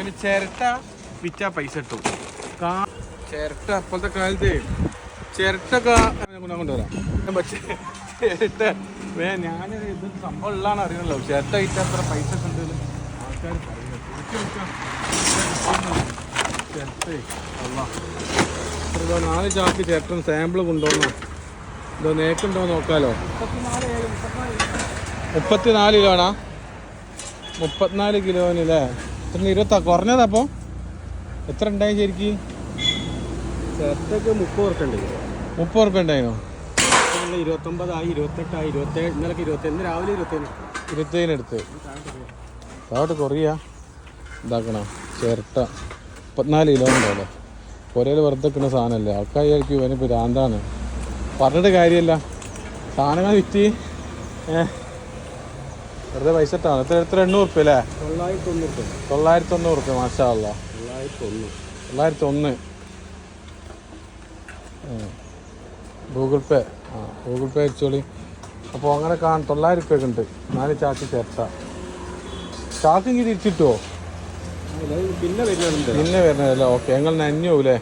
പിന്നെ ചിരട്ട വിറ്റാ പൈസ കിട്ടും കാ ചിരട്ട അപ്പോഴത്തെ കാലത്ത് ചിരട്ടൊക്കെ ഞാൻ കൊണ്ടുവരാം ചിരട്ട വേ ഞാൻ ഇത് സംഭവം ഉള്ളതാണ് അറിയണല്ലോ. ചിരട്ട വിറ്റാ അത്ര പൈസ ഒക്കെ ഉണ്ട് ആൾക്കാർ. ചിരട്ടേ നാല് ചാക്ക് ചിരട്ട സാമ്പിൾ കൊണ്ടുവന്നു. ഇതോ നേക്കുണ്ടോ നോക്കാലോ. മുപ്പത്തിനാല് കിലോണാ മുപ്പത്തിനാല് കിലോനല്ലേ എത്ര ഇരുപത്താ കുറഞ്ഞതപ്പോ എത്ര ഉണ്ടായി ശരിക്ക്? മുപ്പത് ഉറുപ്പ്യ ഉണ്ടായിനോ? ഇരുപത്തൊമ്പതായി ഇരുപത്തെട്ടായി ഇരുപത്തേഴ് ഇന്നലെ രാവിലെ ഇരുപത്തേഴ് ഇരുപത്തേഴിനടുത്ത് താവട്ട് കൊറിയ ഇതാക്കണം. ചിരട്ട. മുപ്പത്തിനാല് കിലോ ഉണ്ടല്ലോ പുരയിൽ വെറുതെ കിട്ടുന്ന സാധനമല്ലേ? ആൾക്കാർ വിചാരിക്കും ഇവന് ഭ്രാന്താണ്. പറഞ്ഞിട്ട് കാര്യമല്ല. സാധനങ്ങൾ വിറ്റ്. ഏ? വെറുതെ പൈസ ഇട്ടാണ് എത്ര എത്ര എണ്ണൂറ് ഉറുപ്പ്യ അല്ലേ? തൊള്ളായിരത്തി തൊണ്ണൂറ് ഉറുപ്പ്യ. മാഷാ അല്ലാ തൊള്ളായിരത്തി ഒന്ന് തൊള്ളായിരത്തി ഒന്ന് ഗൂഗിൾ പേ. ആ ഗൂഗിൾ പേ അടിച്ചോളി. അപ്പോൾ അങ്ങനെ കാണും തൊള്ളായിരം ഉറുപ്പ്യൊക്കെ ഉണ്ട്. നാല് ചാക്ക് ചേർത്ത. ചാക്ക് ഇങ്ങനെ തിരിച്ചിട്ടുവോ പിന്നെ വരണതല്ലേ ഓക്കെ. ഞങ്ങൾ നന്യോല്ലേ